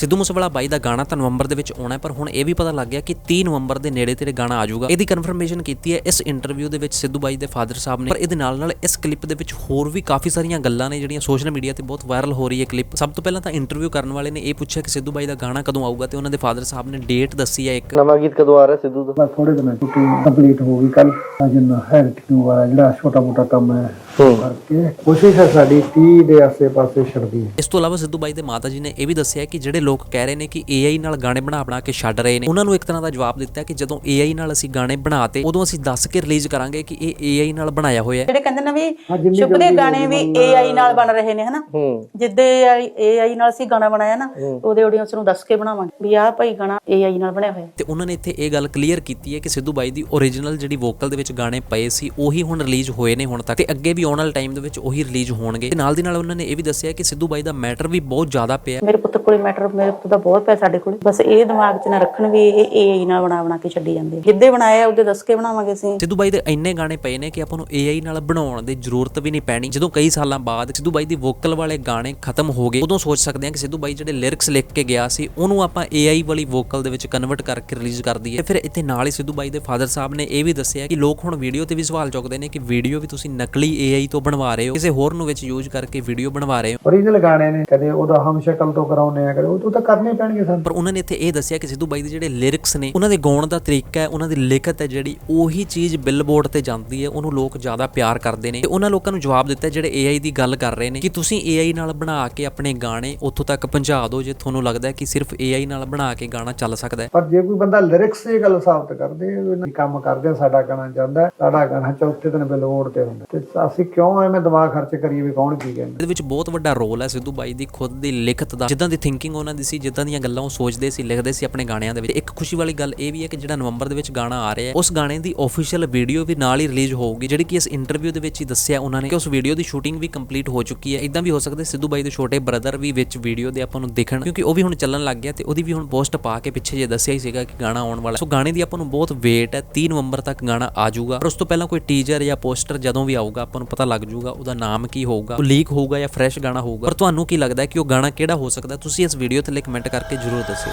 ਸਿੱਧੂ ਮੂਸੇਵਾਲਾ ਬਾਈ ਦਾ ਗਾਣਾ ਤਾਂ ਨਵੰਬਰ ਦੇ ਵਿੱਚ ਆਉਣਾ ਹੈ ਪਰ ਹੁਣ ਇਹ ਵੀ ਪਤਾ ਲੱਗ ਗਿਆ ਕਿ 30 ਨਵੰਬਰ ਦੇ ਨੇੜੇ ਤੇਰੇ ਗਾਣਾ ਆ ਜਾਊਗਾ। ਇਹਦੀ ਕਨਫਰਮੇਸ਼ਨ ਕੀਤੀ ਹੈ ਇਸ ਇੰਟਰਵਿਊ ਦੇ ਵਿੱਚ ਸਿੱਧੂ ਬਾਈ ਦੇ ਫਾਦਰ ਸਾਹਿਬ ਨੇ। ਪਰ ਇਹਦੇ ਨਾਲ ਨਾਲ ਇਸ ਕਲਿੱਪ ਦੇ ਵਿੱਚ ਹੋਰ ਵੀ ਕਾਫੀ ਸਾਰੀਆਂ ਗੱਲਾਂ ਨੇ ਜਿਹੜੀਆਂ ਸੋਸ਼ਲ ਮੀਡੀਆ ਤੇ ਬਹੁਤ ਵਾਇਰਲ ਹੋ ਰਹੀ ਹੈ ਕਲਿੱਪ ਸਭ ਤੋਂ ਪਹਿਲਾਂ ਤਾਂ ਇੰਟਰਵਿਊ ਕਰਨ ਵਾਲੇ ਨੇ ਇਹ ਪੁੱਛਿਆ ਕਿ ਸਿੱਧੂ ਬਾਈ ਦਾ ਗਾਣਾ ਕਦੋਂ ਆਊਗਾ ਤੇ ਉਹਨਾਂ ਦੇ ਫਾਦਰ ਸਾਹਿਬ ਨੇ ਡੇਟ ਦੱਸੀ ਹੈ ਇੱਕ। ਨਵਾਂ ਗੀਤ ਕਦੋਂ ਆ ਰਿਹਾ ਸਿੱਧੂ ਦਾ? ਬਸ ਥੋੜੇ ਦਿਨਾਂ ਛੁੱਟੀ ਕੰਪਲੀਟ ਹੋ ਗਈ ਕੱਲ ਅਜੇ ਨਾ ਹੈ ਕਿਉਂ ਵਾਲਾ ਜਿਹੜਾ ਛੋਟਾ ਮੋਟਾ ਕੰਮ ਹੈ। ਕਰਕੇ ਕੋਸ਼ਿਸ਼ ਹੈ ਸਾਡੀ 30 ਦੇ ਆਸੇ-ਪਾਸੇ ਛੱਡਦੀ ਹੈ। ਇਸ ਤੋਂ ਇਲਾਵਾ ਸਿੱਧੂ ਬਾਈ ਦੇ ਮਾਤਾ ਜੀ ਨੇ ਇਹ ਵੀ ਦੱਸਿਆ ਕਿ ਜਿਹੜੇ ਲੋਕ ਕਹਿ ਰਹੇ ਨੇ ਕਿ AI ਨਾਲ ਗਾਣੇ ਬਣਾ ਬਣਾ ਕੇ ਛੱਡ ਰਹੇ ਨੇ। ਉਹਨਾਂ ਨੂੰ ਇੱਕ ਤਰ੍ਹਾਂ ਦਾ ਜਵਾਬ ਦਿੱਤਾ ਕਿ ਜਦੋਂ AI ਨਾਲ ਅਸੀਂ ਗਾਣੇ ਬਣਾਤੇ ਉਦੋਂ ਅਸੀਂ ਦੱਸ ਕੇ ਰਿਲੀਜ਼ ਕਰਾਂਗੇ ਕਿ ਇਹ AI ਨਾਲ ਬਣਾਇਆ ਹੋਇਆ ਹੈ। ਜਿਹੜੇ ਕਹਿੰਦੇ ਨੇ ਵੀ ਸ਼ੁਭ ਦੇ ਗਾਣੇ ਵੀ AI ਨਾਲ ਬਣ ਰਹੇ ਨੇ ਹਨਾ? ਜਿੱਦੇ AI ਨਾਲ ਅਸੀਂ ਗਾਣਾ ਬਣਾਇਆ ਨਾ ਉਹਦੇ ਆਡੀਅנס ਨੂੰ ਦੱਸ ਕੇ ਬਣਾਵਾਂਗੇ ਵੀ ਆਹ ਭਾਈ ਗਾਣਾ AI ਨਾਲ ਬਣਿਆ ਹੋਇਆ ਤੇ ਉਹਨਾਂ ਨੇ ਇੱਥੇ ਇਹ ਗੱਲ ਕਲੀਅਰ ਕੀਤੀ ਹੈ ਕਿ ਸਿੱਧੂ ਬਾਈ ਦੀ ਓਰੀਜਨਲ ਜਿਹੜੀ ਵੋਕਲ ਦੇ ਵਿੱਚ ਗਾਣੇ ਪਏ ਸੀ ਉਹੀ ਹੁਣ ਰਿਲੀਜ਼ ਹੋਏ ਨੇ ਹੁਣ ਤੱਕ। ਤੇ ਅੱਗੇ ਵੀ ਆਉਣ ਵਾਲੇ ਟਾਈਮ ਦੇ ਵਿੱਚ ਉਹੀ ਰਿਲੀਜ਼ ਹੋਣਗੇ। ਤੇ ਨਾਲ ਦੀ ਨਾਲ ਉਹਨਾਂ ਨੇ ਇਹ ਵੀ ਦੱਸਿਆ ਕਿ ਸਿੱਧੂ ਬਾਈ ਦਾ ਮੈਟਰ ਵੀ ਬਹੁਤ ਜ਼ਿਆਦਾ ਪਿਆ। ਮੇਰੇ ਪੁੱਤ ਕੋਲੇ ਮੈਟਰ ਮੇਰੇ ਪੁੱਤ ਦਾ ਬਹੁਤ ਪਿਆ ਸਾਡੇ ਕੋਲੇ। ਬਸ ਇਹ ਦਿਮਾਗ 'ਚ ਨਾ ਰੱਖਣ ਵੀ ਇਹ AI ਨਾਲ ਬਣਾ ਬਣਾ ਕੇ ਛੱਡੀ ਜਾਂਦੇ। ਜਿੱਦੇ ਬਣਾਇਆ ਉਹਦੇ ਦੱਸ ਕੇ ਬਣਾਵਾਂਗੇ ਅਸੀਂ। ਸਿੱਧੂ ਬਾਈ ਦੇ ਇੰਨੇ ਗਾਣੇ ਪਏ ਨੇ ਕਿ ਆਪਾਂ ਨੂੰ AI ਨਾਲ ਬਣਾਉਣ ਦੀ ਜ਼ਰੂਰਤ ਵੀ ਨਹੀਂ ਪੈਣੀ। ਜਦੋਂ ਕਈ ਸਾਲਾਂ ਬਾਅਦ ਸਿੱਧੂ ਬਾਈ ਦੀ ਵੋਕਲ ਵਾਲੇ ਗਾਣੇ ਖਤਮ ਹੋ ਗਏ ਉਦੋਂ ਸੋਚ ਸਕਦੇ ਹਾਂ ਕਿ ਸਿੱਧੂ ਬਾਈ ਜਿਹੜੇ ਲਿਰਿਕਸ ਲਿਖ ਕੇ ਗਿਆ ਸੀ ਉਹਨੂੰ ਆਪਾਂ AI ਵਾਲੀ ਵੋਕਲ ਦੇ ਵਿੱਚ ਕਨਵਰਟ ਕਰਕੇ ਰਿਲੀਜ਼ ਕਰ ਦਈਏ। ਤੇ ਫਿਰ ਇੱਥੇ ਨਾਲ ਹੀ ਸਿੱਧੂ ਬਾਈ ਦੇ ਫਾਦਰ ਸਾਹਿਬ ਨੇ ਇਹ ਵੀ ਦੱਸਿਆ ਕਿ ਲੋਕ ਹੁਣ ਵੀਡੀਓ ਤੇ ਵੀ ਸਵਾਲ ਚੁੱਕਦੇ ਨੇ ਕਿ ਵੀਡੀਓ ਵੀ ਤੁਸੀਂ ਨਕਲੀ AI ਤੋਂ ਬਣਵਾ ਰਹੇ ਹੋ ਕਿਸੇ ਹੋਰ ਨੂੰ ਵਿੱਚ ਯੂਜ਼ ਕਰਕੇ ਵੀਡੀਓ ਬਣਵਾ ਰਹੇ ਹੋ। ਓਰੀਜਨਲ ਗਾਣੇ ਨੇ ਕਦੇ ਉਹਦਾ ਹਮ ਸ਼ਕਲ ਤੋਂ ਕਰਾਉਨੇ ਆ ਕਦੇ ਉਹ ਤਾਂ ਕਰਨੇ ਪੈਣਗੇ ਸਾਨੂੰ। ਪਰ ਉਹਨਾਂ ਨੇ ਇੱਥੇ ਇਹ ਦੱਸਿਆ ਕਿ ਸਿੱਧੂ ਬਾਈ ਦੇ ਜਿਹੜੇ ਲਿਰਿਕਸ ਨੇ ਉਹਨਾਂ ਦੇ ਗਾਉਣ ਦਾ ਤਰੀਕਾ ਹੈ ਉਹਨਾਂ ਦੀ ਲਿਖਤ ਹੈ ਜਿਹੜੀ ਉਹੀ ਚੀਜ਼ ਬਿਲਬੋਰਡ ਤੇ ਜਾਂਦੀ ਹੈ ਉਹਨੂੰ ਲੋਕ ਜ਼ਿਆਦਾ ਪਿਆਰ ਕਰਦੇ ਨੇ ਤੇ ਉਹਨਾਂ ਲੋਕਾਂ ਨੂੰ ਜਵਾਬ ਦਿੱਤਾ ਜਿਹੜੇ AI ਦੀ ਗੱਲ ਕਰ ਰਹੇ ਨੇ ਕਿ ਤੁਸੀਂ AI ਨਾਲ ਬਣਾ ਕੇ ਆਪਣੇ ਗਾਣੇ ਉੱਥੋਂ ਤੱਕ ਪਹੁੰਚਾ ਦਿਓ ਜੇ ਤੁਹਾਨੂੰ ਲੱਗਦਾ ਹੈ ਕਿ ਸਿਰਫ AI ਨਾਲ ਬਣਾ ਕੇ ਗਾਣਾ ਚੱਲ ਸਕਦਾ ਹੈ। ਪਰ ਜੇ ਕੋਈ ਬੰਦਾ ਲਿਰਿਕਸ ਇਹ ਗੱਲ ਸਾਬਤ ਕਰਦੇ ਵੀ ਇਹਨਾਂ ਕੰਮ ਕਰਦੇ ਸਾਡਾ ਗਾਣਾ ਜਾਂਦਾ ਸਾਡਾ ਗਾਣਾ ਚੌਥੇ ਦਿਨ ਬਿਲਬੋਰਡ ਤੇ ਹੁੰਦਾ ਤੇ ਅਸੀਂ ਕਿਉਂ ਐਵੇਂ ਦਿਮਾਗ ਖਰਚ ਕਰੀਏ ਵੀ ਕੌਣ ਕੀ ਕਹਿੰਦਾ? ਇਹਦੇ ਵਿੱਚ ਬਹੁਤ ਵੱਡਾ ਰੋਲ ਹੈ ਸਿੱਧੂ ਬਾਈ ਦੀ ਖੁਦ ਦੀ ਲਿਖਤ ਦਾ ਜਿੱਦਾਂ ਦੀ ਥਿੰਕਿੰਗ ਉਹਨਾਂ ਦੀ ਸੀ, ਜਿੱਦਾਂ ਦੀਆਂ ਗੱਲਾਂ ਉਹ ਸੋਚਦੇ ਸੀ, ਲਿਖਦੇ ਸੀ ਆਪਣੇ ਗਾਣਿਆਂ ਦੇ ਵਿੱਚ। ਇੱਕ ਖੁਸ਼ੀ ਵਾਲੀ ਗੱਲ ਇਹ ਵੀ ਹੈ ਕਿ ਜਿਹੜਾ ਨਵੰਬਰ ਦੇ ਵਿੱਚ ਗਾਣਾ ਆ ਰਿਹਾ ਹੈ, ਉਸ ਗਾਣੇ ਦੀ ਆਫੀਸ਼ੀਅਲ ਵੀਡੀਓ ਵੀ ਨਾਲ ਹੀ ਰਿਲੀਜ਼ ਹੋਊਗੀ, ਜਿਹੜੀ ਕਿ ਇਸ ਇੰਟਰਵਿਊ ਦੇ ਵਿੱਚ ਹੀ ਦੱਸਿਆ ਉਹਨਾਂ ਨੇ ਕਿ ਉਸ ਵੀਡੀਓ ਦੀ ਸ਼ੂਟਿੰਗ ਵੀ ਕੰਪਲੀਟ ਹੋ ਚੁੱਕੀ ਹੈ। ਇਦਾਂ ਵੀ ਹੋ ਸਕਦਾ ਸਿੱਧੂ ਬਾਈ ਦੇ ਛੋਟੇ ਬ੍ਰਦਰ ਵੀ ਵਿੱਚ ਵੀਡੀਓ ਦੇ ਆਪਾਂ ਨੂੰ ਦਿਖਣ, ਕਿਉਂਕਿ ਉਹ ਵੀ ਹੁਣ ਚੱਲਣ ਲੱਗ ਗਿਆ ਤੇ ਉਹਦੀ ਵੀ ਹੁਣ ਪੋਸਟ ਪਾ ਕੇ ਪਿੱਛੇ ਜੇ ਦੱਸਿਆ ਹੀ ਸੀਗਾ ਕਿ ਗਾਣਾ ਆਉਣ ਵਾਲਾ ਸੋ ਗਾਣੇ ਦੀ ਆਪਾਂ ਨੂੰ ਬਹੁਤ ਵੇਟ ਹੈ 3 ਨਵੰਬਰ ਤੱਕ ਗਾਣਾ ਆ ਜਾਊਗਾ। ਪਰ ਉਸ ਤੋਂ ਪਹਿਲਾਂ ਕੋਈ ਟੀਜ਼ਰ ਜਾਂ ਪੋਸਟਰ ਜਦੋਂ ਵੀ ਆਊਗਾ, ਆਪਾਂ ਨੂੰ ਪਤਾ ਲੱਗ ਜਾਊਗਾ ਉਹਦਾ ਨਾਮ ਕੀ ਹੋਊਗਾ, ਉਹ ਲੀਕ ਹੋਊਗਾ ਜਾਂ ਫਰੈਸ਼ ਗਾਣਾ ਹੋਊਗਾ। ਪਰ ਤੁਹਾਨੂੰ ਕੀ ਲੱਗਦਾ ਕਿ ਉਹ ਗਾਣਾ ਕਿਹੜਾ ਹੋ ਸਕਦਾ ਤੁਸੀਂ ਇਸ ਵੀਡੀਓ ਥੱਲੇ ਕਮੈਂਟ ਕਰਕੇ ਜਰੂਰ ਦੱਸਿਓ।